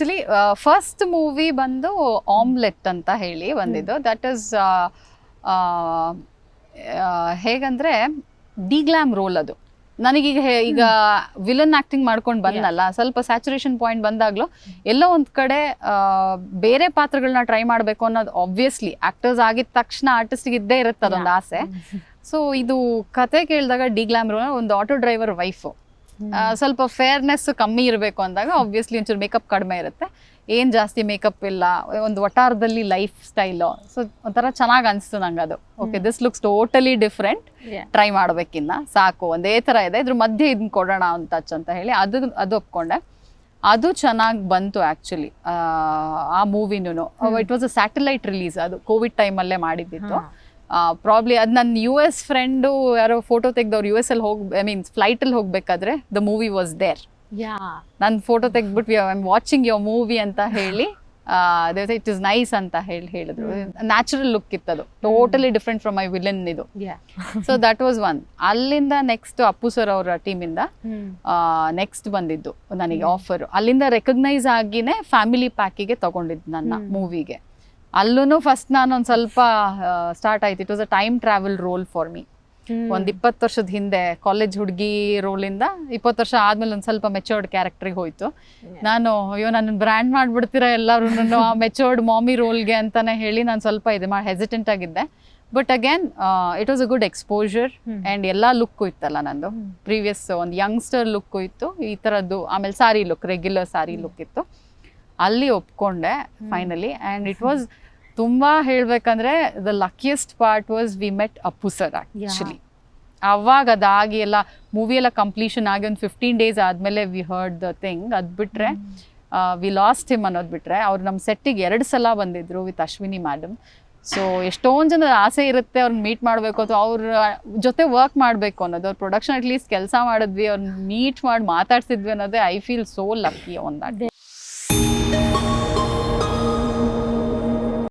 Actually first movie ಬಂದು omelette ಅಂತ ಹೇಳಿ ಬಂದಿದ್ದು. ದಟ್ ಇಸ್ ಹೇಗಂದ್ರೆ ಡಿಗ್ಲಾಮ್ ರೋಲ್ ಅದು. ನನಗೀಗ ಈಗ ವಿಲನ್ ಆಕ್ಟಿಂಗ್ ಮಾಡ್ಕೊಂಡು ಬಂದಲ್ಲ ಸ್ವಲ್ಪ ಸ್ಯಾಚುರೇಷನ್ ಪಾಯಿಂಟ್ ಬಂದಾಗ್ಲೂ ಎಲ್ಲೋ ಒಂದ್ ಕಡೆ ಬೇರೆ ಪಾತ್ರಗಳನ್ನ ಟ್ರೈ ಮಾಡಬೇಕು ಅನ್ನೋದು ಆಬ್ವಿಯಸ್ಲಿ ಆಕ್ಟರ್ಸ್ ಆಗಿದ ತಕ್ಷಣ ಆರ್ಟಿಸ್ಟ್ಗೆ ಇದ್ದೇ ಇರುತ್ತೆ ಅದೊಂದು ಆಸೆ. ಸೊ ಇದು ಕತೆ ಕೇಳಿದಾಗ ಡಿಗ್ಲಾಮ್ ರೋಲ್ ಒಂದು ಆಟೋ ಡ್ರೈವರ್ ವೈಫು ಸ್ವಲ್ಪ ಫೇರ್ನೆಸ್ ಕಮ್ಮಿ ಇರಬೇಕು ಅಂದಾಗ ಆಬ್ವಿಯಸ್ಲಿ ಒಂಚೂರು ಮೇಕಪ್ ಕಡಿಮೆ ಇರುತ್ತೆ. ಏನು ಜಾಸ್ತಿ ಮೇಕಪ್ ಇಲ್ಲ ಒಂದು ವಟಾರದಲ್ಲಿ ಲೈಫ್ ಸ್ಟೈಲು ಸೊ ಒಂಥರ ಚೆನ್ನಾಗಿ ಅನಿಸ್ತು ನಂಗೆ ಅದು okay this looks totally different try ಮಾಡ್ಬೇಕಿನ್ನ. ಸಾಕು ಒಂದೇ ಥರ ಇದೆ. ಇದ್ರ ಮಧ್ಯೆ ಇದನ್ನ ಕೊಡೋಣ ಒಂದು ಟಚ್ ಅಂತ ಹೇಳಿ ಅದು ಅದು ಒಪ್ಕೊಂಡೆ. ಅದು ಚೆನ್ನಾಗಿ ಬಂತು ಆ್ಯಕ್ಚುಲಿ ಆ ಮೂವಿನೂ it was a satellite release ಅದು ಕೋವಿಡ್ ಟೈಮಲ್ಲೇ ಮಾಡಿದ್ದಿತ್ತು. ಪ್ರಾಬ್ಲಿ ಅದು ನನ್ನ ಯು ಎಸ್ ಫ್ರೆಂಡು ಯಾರೋ ಫೋಟೋ ತೆಗೆದವ್ರು ಯು ಎಸ್ ಅಲ್ಲಿ ಹೋಗಿ ಐ ಮೀನ್ಸ್ ಫ್ಲೈಟಲ್ಲಿ ಹೋಗಬೇಕಾದ್ರೆ the movie was there yeah. ನಾನು photo ತೆಗ್ದ್ಬಿಟ್ಟು I am watching your movie ಅಂತ ಹೇಳಿ ಇಟ್ ಇಸ್ ನೈಸ್ ಅಂತ ಹೇಳಿ ಹೇಳಿದ್ರು. ನ್ಯಾಚುರಲ್ ಲುಕ್ ಇತ್ತು ಅದು totally different from my villain ಇದು. ಸೊ ದಟ್ ವಾಸ್ ಒನ್ ಅಲ್ಲಿಂದ ನೆಕ್ಸ್ಟ್ ಅಪ್ಪು ಸರ್ ಅವರ ಟೀಮಿಂದ ನೆಕ್ಸ್ಟ್ ಬಂದಿದ್ದು ನನಗೆ ಆಫರ್ ಅಲ್ಲಿಂದ ರೆಕಗ್ನೈಸ್ ಆಗಿನೇ ಫ್ಯಾಮಿಲಿ ಪ್ಯಾಕಿಗೆ ತಗೊಂಡಿದ್ದು ನನ್ನ ಮೂವಿಗೆ ಅಲ್ಲೂ ಫಸ್ಟ್ ನಾನು ಒಂದು ಸ್ವಲ್ಪ ಸ್ಟಾರ್ಟ್ ಆಯ್ತು. It was a time travel role for me ಒಂದ್ ಇಪ್ಪತ್ತು ವರ್ಷದ ಹಿಂದೆ ಕಾಲೇಜ್ ಹುಡುಗಿ ರೋಲಿಂದ ಇಪ್ಪತ್ತು ವರ್ಷ ಆದ್ಮೇಲೆ ಒಂದ್ ಸ್ವಲ್ಪ ಮೆಚೋರ್ಡ್ ಕ್ಯಾರೆಕ್ಟ್ರಿಗೆ ಹೋಯ್ತು. ನಾನು ಅಯ್ಯೋ ನನ್ನ ಬ್ರ್ಯಾಂಡ್ ಮಾಡ್ಬಿಡ್ತೀರಾ ಎಲ್ಲರೂ ಆ ಮೆಚೋರ್ಡ್ ಮಾಮಿ ರೋಲ್ಗೆ ಅಂತಾನೆ ಹೇಳಿ ನಾನು ಸ್ವಲ್ಪ ಇದು ಮಾಡಿ ಹೆಸಿಟೆಂಟ್ ಆಗಿದ್ದೆ. But again it was a good exposure and ಎಲ್ಲ ಲುಕ್ಕು ಇತ್ತಲ್ಲ ನಂದು. ಪ್ರೀವಿಯಸ್ ಒಂದು ಯಂಗ್ಸ್ಟರ್ ಲುಕ್ಕು ಇತ್ತು. ಈ ಥರದ್ದು ಆಮೇಲೆ sari look regular sari look ಇತ್ತು. ಅಲ್ಲಿ ಒಪ್ಕೊಂಡೆ ಫೈನಲಿ ಆ್ಯಂಡ್ ಇಟ್ ವಾಸ್ ತುಂಬ ಹೇಳ್ಬೇಕಂದ್ರೆ the luckiest part was we met Appu sir actually ಅವಾಗ ಅದಾಗಿ ಎಲ್ಲ ಮೂವಿ ಎಲ್ಲ ಕಂಪ್ಲೀಷನ್ ಆಗಿ ಒಂದು ಫಿಫ್ಟೀನ್ ಡೇಸ್ ಆದಮೇಲೆ ವಿ ಹರ್ಡ್ ದ ಥಿಂಗ್ ಅದು ಬಿಟ್ಟರೆ ವಿ ಲಾಸ್ಟ್ ಹಿಮ್ ಅನ್ನೋದು ಬಿಟ್ಟರೆ ಅವ್ರು ನಮ್ಮ ಸೆಟ್ಟಿಗೆ ಎರಡು ಸಲ ಬಂದಿದ್ರು ವಿತ್ ಅಶ್ವಿನಿ ಮ್ಯಾಡಮ್ ಸೊ ಎಷ್ಟೊಂದು ಜನ ಆಸೆ ಇರುತ್ತೆ ಅವ್ರನ್ನ ಮೀಟ್ ಮಾಡಬೇಕು ಅಥವಾ ಅವ್ರ ಜೊತೆ ವರ್ಕ್ ಮಾಡಬೇಕು ಅನ್ನೋದು. ಅವ್ರ ಪ್ರೊಡಕ್ಷನ್ ಅಟ್ಲೀಸ್ಟ್ ಕೆಲಸ ಮಾಡಿದ್ವಿ ಅವ್ರನ್ನ ಮೀಟ್ ಮಾಡಿ ಮಾತಾಡ್ಸಿದ್ವಿ ಅನ್ನೋದೇ I feel so lucky on that Thank you.